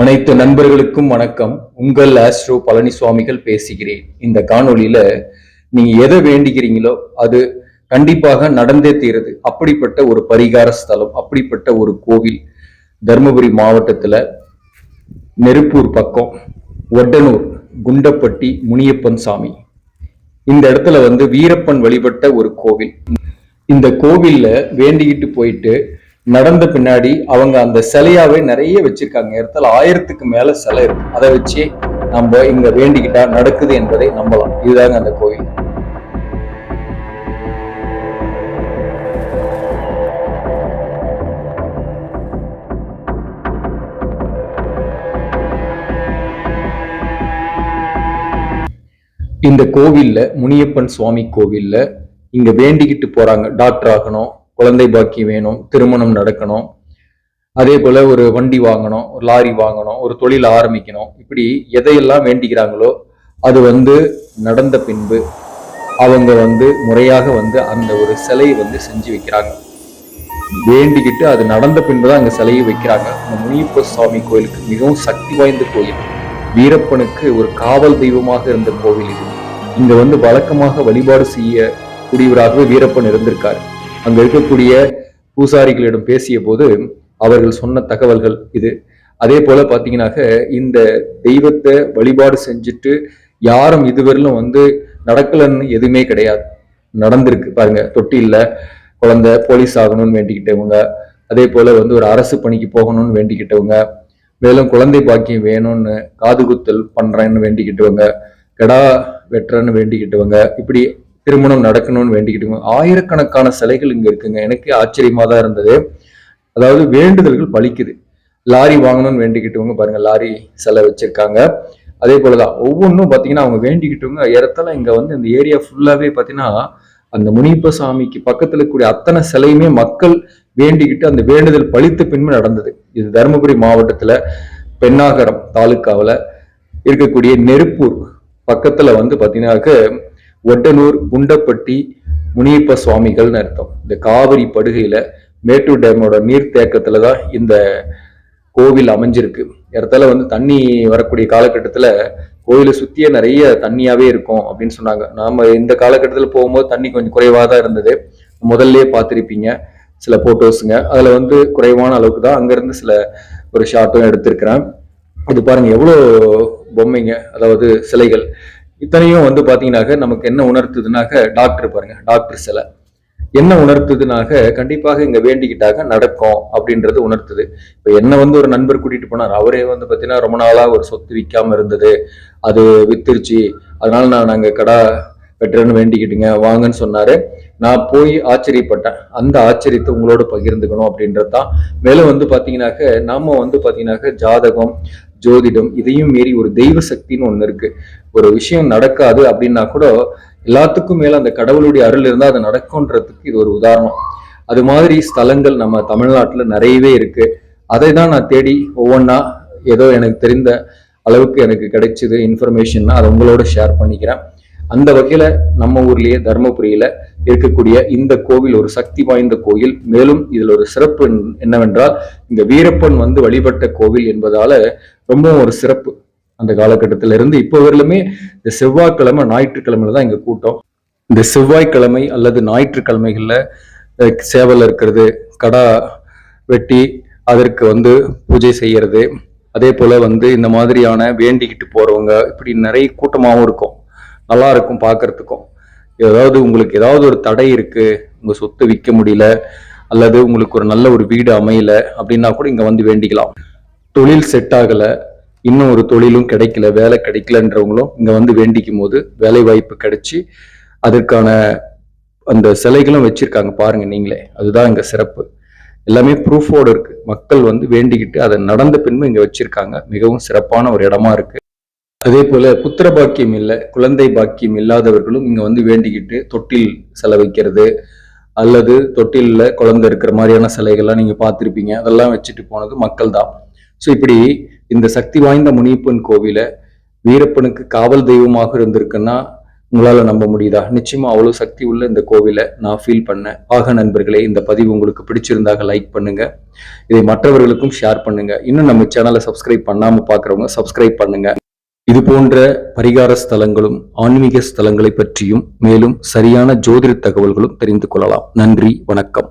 அனைத்து நண்பர்களுக்கும் வணக்கம். உங்கள் ஆஸ்ட்ரோ பழனிசுவாமிகள் பேசுகிறேன். இந்த காணொலியில நீங்க எதை வேண்டிக்கிறீங்களோ அது கண்டிப்பாக நடந்தே தீருது. அப்படிப்பட்ட ஒரு பரிகார ஸ்தலம் அப்படிப்பட்ட ஒரு கோவில் தருமபுரி மாவட்டத்துல நெருப்பூர் பக்கம் ஒட்டனூர் குண்டப்பட்டி முனியப்பன் சாமி. இந்த இடத்துல வந்து வீரப்பன் வழிபட்ட ஒரு கோவில். இந்த கோவில்ல வேண்டிக்கிட்டு போயிட்டு நடந்த பின்னாடி அவங்க அந்த சிலையாவே நிறைய வச்சிருக்காங்க. இடத்துல ஆயிரத்துக்கு மேல சிலை இருக்கு. அதை வச்சு நம்ம இங்க வேண்டிக்கிட்டா நடக்குது என்பதை நம்பலாம். இதுதாங்க அந்த கோவில் இந்த கோவில்ல முனியப்பன் சுவாமி கோவில்ல இங்க வேண்டிக்கிட்டு போறாங்க. டாக்டர் ஆகணும். குழந்தை பாக்கி வேணும் திருமணம் நடக்கணும். அதே போல ஒரு வண்டி வாங்கணும் ஒரு லாரி வாங்கணும் ஒரு தொழில் ஆரம்பிக்கணும். இப்படி எதையெல்லாம் வேண்டிக்கிறாங்களோ அது வந்து நடந்த பின்பு அவங்க வந்து முறையாக வந்து அந்த ஒரு சிலையை வந்து செஞ்சு வைக்கிறாங்க. வேண்டிக்கிட்டு அது நடந்த பின்புதான் அங்க சிலையை வைக்கிறாங்க. அந்த முனியப்ப சுவாமி கோயிலுக்கு மிகவும் சக்தி வாய்ந்த கோயில். வீரப்பனுக்கு ஒரு காவல் தெய்வமாக இருந்த கோவில் இது. இங்க வந்து வழக்கமாக வழிபாடு செய்ய கூடியவராகவே வீரப்பன் இருந்திருக்காரு. அங்க இருக்கக்கூடிய பூசாரிகளிடம் பேசிய போது அவர்கள் சொன்ன தகவல்கள் இது. அதே போல பாத்தீங்கன்னாக்க இந்த தெய்வத்தை வழிபாடு செஞ்சுட்டு யாரும் இதுவரையிலும் வந்து நடக்கலன்னு எதுவுமே கிடையாது. நடந்திருக்கு பாருங்க. தொட்டில்ல குழந்தை போலீஸ் ஆகணும்னு வேண்டிக்கிட்டவங்க அதே போல வந்து ஒரு அரசு பணிக்கு போகணும்னு வேண்டிக்கிட்டவங்க மேலும் குழந்தை பாக்கியம் வேணும்னு காது குத்தல் பண்றேன்னு வேண்டிக்கிட்டவங்க கெடா வெட்டுறேன்னு வேண்டிக்கிட்டவங்க இப்படி திருமணம் நடக்கணும்னு வேண்டிக்கிட்டு ஆயிரக்கணக்கான சிலைகள் இங்க இருக்குங்க. எனக்கு ஆச்சரியமா தான் இருந்தது. அதாவது வேண்டுதல்கள் பலிக்குது. லாரி வாங்கணும்னு வேண்டிக்கிட்டவங்க பாருங்க லாரி சிலை வச்சிருக்காங்க. அதே போலதான் ஒவ்வொன்றும் பாத்தீங்கன்னா அவங்க வேண்டிக்கிட்டவங்க இடத்துல இங்க வந்து இந்த ஏரியா ஃபுல்லாவே பாத்தீங்கன்னா அந்த முனிப்ப சாமிக்கு பக்கத்துல கூடிய அத்தனை சிலையுமே மக்கள் வேண்டிக்கிட்டு அந்த வேண்டுதல் பழித்த பின்பு நடந்தது. இது தருமபுரி மாவட்டத்துல பெண்ணாகரம் தாலுக்காவில் இருக்கக்கூடிய நெருப்பூர் பக்கத்துல வந்து பாத்தீங்கன்னாக்க ஒட்டனூர் குண்டப்பட்டி முனியப்ப சுவாமிகள்னு அர்த்தம். இந்த காவிரி படுகையில மேட்டூர் டேமோட நீர்த்தேக்கத்துல தான் இந்த கோவில் அமைஞ்சிருக்கு. இடத்துல வந்து தண்ணி வரக்கூடிய காலகட்டத்துல கோயிலை சுத்தியே நிறைய தண்ணியாவே இருக்கும் அப்படின்னு சொன்னாங்க. நாம இந்த காலகட்டத்தில் போகும்போது தண்ணி கொஞ்சம் குறைவாக தான் இருந்தது. முதல்லயே பார்த்துருப்பீங்க சில போட்டோஸுங்க அதுல வந்து குறைவான அளவுக்கு தான் அங்கிருந்து சில ஒரு ஷாட்டும் எடுத்திருக்கிறேன் இது பாருங்க எவ்வளோ பொம்மைங்க. அதாவது சிலைகள். இத்தனையும் வந்து பார்த்தீங்கன்னாக்க நமக்கு என்ன உணர்த்துதுனாக்க டாக்டர் பாருங்க டாக்டர் சிலை. என்ன உணர்த்துதுனாக கண்டிப்பாக இங்க வேண்டிக்கிட்டாக நடக்கும் அப்படின்றது உணர்த்துது. இப்ப என்ன வந்து ஒரு நண்பர் கூட்டிட்டு போனார். அவரே வந்து பாத்தீங்கன்னா ரொம்ப நாளா ஒரு சொத்து விற்காம இருந்தது. அது வித்துருச்சு. அதனால நான் நாங்க கடா வெட்டுறேன்னு வேண்டிக்கிட்டுங்க வாங்கன்னு சொன்னாரு. நான் போய் ஆச்சரியப்பட்டேன். அந்த ஆச்சரியத்தை உங்களோட பகிர்ந்துக்கணும் அப்படின்றது தான் மேலும் வந்து பாத்தீங்கன்னாக்க நாம வந்து பார்த்தீங்கன்னாக்க ஜாதகம் ஜோதிடம் இதையும் மீறி ஒரு தெய்வ சக்தின்னு ஒண்ணு இருக்கு. ஒரு விஷயம் நடக்காது அப்படின்னா கூட எல்லாத்துக்கும் மேல அந்த கடவுளுடைய அருள் இருந்தால் அது நடக்கும்ன்றதுக்கு இது ஒரு உதாரணம். அது மாதிரி ஸ்தலங்கள் நம்ம தமிழ்நாட்டுல நிறையவே இருக்கு. அதை தான் நான் தேடி ஒவ்வொன்றா ஏதோ எனக்கு தெரிந்த அளவுக்கு எனக்கு கிடைச்சது இன்ஃபர்மேஷன் அதை உங்களோட ஷேர் பண்ணிக்கிறேன். அந்த வகையில நம்ம ஊர்லயே தருமபுரியில இருக்கக்கூடிய இந்த கோவில் ஒரு சக்தி வாய்ந்த கோயில் மேலும் இதுல ஒரு சிறப்பு என்னவென்றால் இந்த வீரப்பன் வந்து வழிபட்ட கோவில் என்பதால ரொம்பவும் ஒரு சிறப்பு அந்த காலகட்டத்தில இருந்து. இப்போ வரலுமே இந்த செவ்வாய்க்கிழமை ஞாயிற்றுக்கிழமையில தான் இங்க கூட்டம். இந்த செவ்வாய்க்கிழமை அல்லது ஞாயிற்றுக்கிழமைகள்ல சேவல் இருக்கிறது கடா வெட்டி அதற்கு வந்து பூஜை செய்யறது. அதே போல வந்து இந்த மாதிரியான வேண்டிக்கிட்டு போறவங்க இப்படி நிறைய கூட்டமாகவும் இருக்கும். நல்லா இருக்கும் பார்க்கறதுக்கும் ஏதாவது உங்களுக்கு ஏதாவது ஒரு தடை இருக்கு உங்க சொத்தை விற்க முடியல அல்லது உங்களுக்கு ஒரு நல்ல ஒரு வீடு அமையல அப்படின்னா கூட இங்க வந்து வேண்டிக்கலாம். தொழில் செட் ஆகலை இன்னும் ஒரு தொழிலும் கிடைக்கல வேலை கிடைக்கலன்றவங்களும் இங்கே வந்து வேண்டிக்கும் போது வேலை வாய்ப்பு கிடைச்சி அதற்கான அந்த சிலைகளும் வச்சிருக்காங்க பாருங்க நீங்களே. அதுதான் இங்கே சிறப்பு. எல்லாமே ப்ரூஃபோடு இருக்கு. மக்கள் வந்து வேண்டிக்கிட்டு அதை நடந்த பின்பு இங்கே வச்சிருக்காங்க. மிகவும் சிறப்பான ஒரு இடமா இருக்கு. அதே போல புத்திர பாக்கியம் இல்லை குழந்தை பாக்கியம் இல்லாதவர்களும் இங்கே வந்து வேண்டிக்கிட்டு தொட்டில் செலவைக்கிறது அல்லது தொட்டிலில் குழந்தை இருக்கிற மாதிரியான சிலைகள்லாம் நீங்கள் பார்த்துருப்பீங்க. அதெல்லாம் வச்சுட்டு போனது மக்கள் தான் ஸோ இப்படி இந்த சக்தி வாய்ந்த முனியப்பன் கோவில வீரப்பனுக்கு காவல் தெய்வமாக இருந்திருக்குன்னா உங்களால் நம்ப முடியுதா? நிச்சயமா அவ்வளோ சக்தி உள்ள இந்த கோவிலை நான் ஃபீல் பண்ணேன் ஆக நண்பர்களே இந்த பதிவு உங்களுக்கு பிடிச்சிருந்தாக லைக் பண்ணுங்க. இதை மற்றவர்களுக்கும் ஷேர் பண்ணுங்க. இன்னும் நம்ம சேனலை சப்ஸ்கிரைப் பண்ணாம பாக்குறவங்க சப்ஸ்கிரைப் பண்ணுங்க. இது போன்ற பரிகார ஸ்தலங்களும் ஆன்மீக ஸ்தலங்களை பற்றியும் மேலும் சரியான ஜோதிட தகவல்களும் தெரிந்து கொள்ளலாம். நன்றி வணக்கம்.